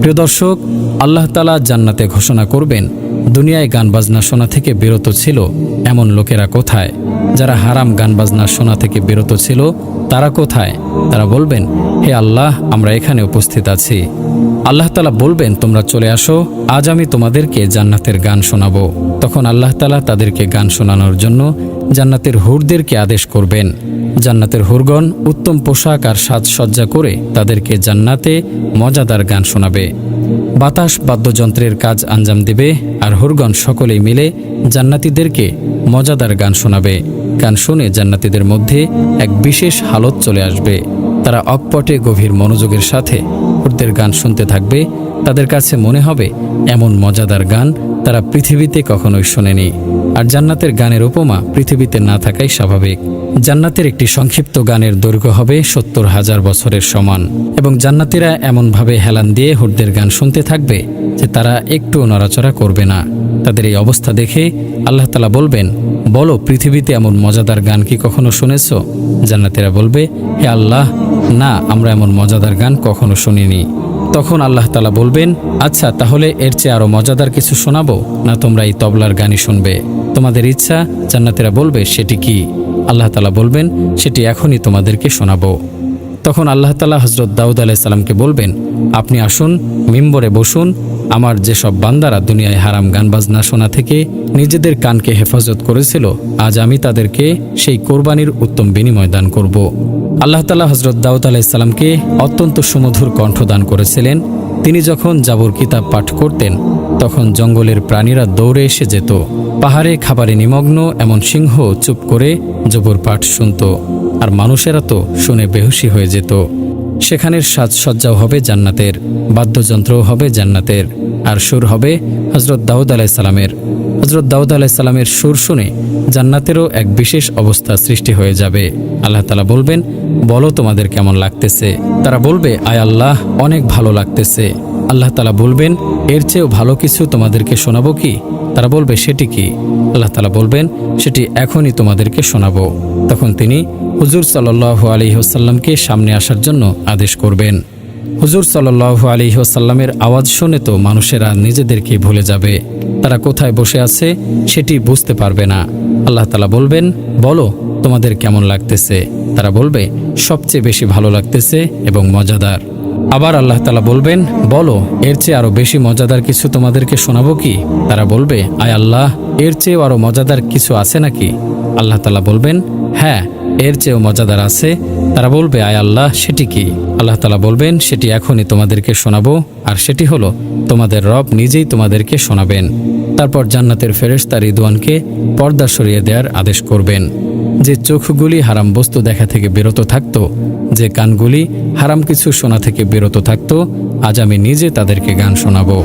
প্রিয় দর্শক, আল্লাহ তালা জান্নাতে ঘোষণা করবেন, দুনিয়ায় গান বাজনা শোনা থেকে বিরত ছিল এমন লোকেরা কোথায়? যারা হারাম গান বাজনা শোনা থেকে বিরত ছিল, তারা কোথায়? তারা বলবেন, হে আল্লাহ, আমরা এখানে উপস্থিত আছি। আল্লাহ তালা বলবেন, তোমরা চলে আসো, আজ আমি তোমাদেরকে জান্নাতের গান শোনাবো। তখন আল্লাহ তালা তাদেরকে গান শোনানোর জন্য জান্নাতের হুরদেরকে আদেশ করবেন। জান্নাতের হুরগণ উত্তম পোশাক আর সাজসজ্জা করে তাদেরকে জান্নাতে মজাদার গান শোনাবে। বাতাস বাদ্যযন্ত্রের কাজ আঞ্জাম দেবে আর হুরগণ সকলেই মিলে জান্নাতিদেরকে মজাদার গান শোনাবে। গান শুনে জান্নাতিদের মধ্যে এক বিশেষ হালত চলে আসবে। তারা অকপটে গভীর মনোযোগের সাথে হুরদের গান শুনতে থাকবে, তাদের কাছে মনে হবে এমন মজাদার গান তারা পৃথিবীতে কখনোই শোনেনি। আর জান্নাতের গানের উপমা পৃথিবীতে না থাকাই স্বাভাবিক। জান্নাতের একটি সংক্ষিপ্ত গানের দৈর্ঘ্য হবে সত্তর হাজার বছরের সমান। এবং জান্নাতিরা এমনভাবে হেলান দিয়ে হুরদের গান শুনতে থাকবে যে তারা একটুও নড়াচড়া করবে না। তাদের এই অবস্থা দেখে আল্লাহ তালা বলবেন, বলো, পৃথিবীতে এমন মজাদার গান কি কখনো শুনেছ? জান্নাতেরা বলবে, হে আল্লাহ, না, আমরা এমন মজাদার গান কখনো শুনিনি। তখন আল্লাহ তালা বলবেন আচ্ছা তাহলে এর চেয়ে আরও মজাদার কিছু শোনাবো, না তোমরা এই তবলার গানই শুনবে? তোমাদের ইচ্ছা, জান্নাতেরা বলবে, সেটি কি? আল্লাহ তালা বলবেন, সেটি এখনই তোমাদেরকে শোনাবো। তখন আল্লাহ তালা হজরত দাউদ আলাইসাল্লামকে বলবেন, আপনি আসুন, মিম্বরে বসুন আমার যেসব বান্দারা দুনিয়ায় হারাম গান বাজনা শোনা থেকে নিজেদের কানকে হেফাজত করেছিল, আজ আমি তাদেরকে সেই কোরবানির উত্তম বিনিময় দান করব। আল্লাহ তালা হজরত দাউদ আলাইসাল্লামকে অত্যন্ত সুমধুর কণ্ঠ দান করেছিলেন। তিনি যখন জাবর কিতাব পাঠ করতেন, তখন জঙ্গলের প্রাণীরা দৌড়ে এসে যেত। পাহাড়ে খাবারে নিমগ্ন এমন সিংহ চুপ করে জবর পাঠ শুনত, আর মানুষেরা তো শুনে বেহুশি হয়ে যেত। সেখানের সাজসজ্জাও হবে জান্নাতের, বাদ্যযন্ত্রও হবে জান্নাতের, আর সুর হবে হজরত দাউদ আলাইসাল্লামের হজরত দাউদ আলাইসাল্লামের সুর শুনে জান্নাতেরও এক বিশেষ অবস্থা সৃষ্টি হয়ে যাবে। আল্লাহ তালা বলবেন, বলো তোমাদের কেমন লাগতেছে? তারা বলবে, আয় আল্লাহ, অনেক ভালো লাগতেছে। আল্লাহ তালা বলবেন, এর চেয়েও ভালো কিছু তোমাদেরকে শোনাবো কি? তারা বলবে, সেটি কি? আল্লাহ তালা বলবেন, সেটি এখনই তোমাদেরকে শোনাবো। তখন তিনি হুজুর সাল্লাহ আলী হোসাল্লামকে সামনে আসার জন্য আদেশ করবেন। হুজুর সাল্লাহ আলী হোসাল্লামের আওয়াজ শুনে তো মানুষেরা নিজেদেরকে ভুলে যাবে। তারা কোথায় বসে আছে সেটি বুঝতে পারবে না। আল্লাহ তালা বলবেন, বলো, তোমাদের কেমন লাগতেছে? তারা বলবে, সবচেয়ে বেশি ভালো লাগতেছে এবং মজাদার। আবার আল্লাহ তালা বলবেন, বলো, এর চেয়ে আরও বেশি মজাদার কিছু তোমাদেরকে শোনাবো কি? তারা বলবে, আয় আল্লাহ, এর চেয়েও আরও মজাদার কিছু আছে নাকি? আল্লাহ তালা বলবেন হ্যাঁ এর চেয়েও মজাদার আছে, তারা বলবে, আয় আল্লাহ, সেটি কি? আল্লাহ তালা বলবেন, সেটি এখনই তোমাদেরকে শোনাবো, আর সেটি হলো, তোমাদের রব নিজেই তোমাদেরকে শোনাবেন। তারপর জান্নাতের ফেরেশতা রিদওয়ানকে পর্দা সরিয়ে দেওয়ার আদেশ করবেন। যে চোখগুলি হারাম বস্তু দেখা থেকে বিরত থাকত, যে কানগুলি হারাম কিছু শোনা থেকে বিরত থাকত, আজ আমি নিজে তাদেরকে গান শোনাবো।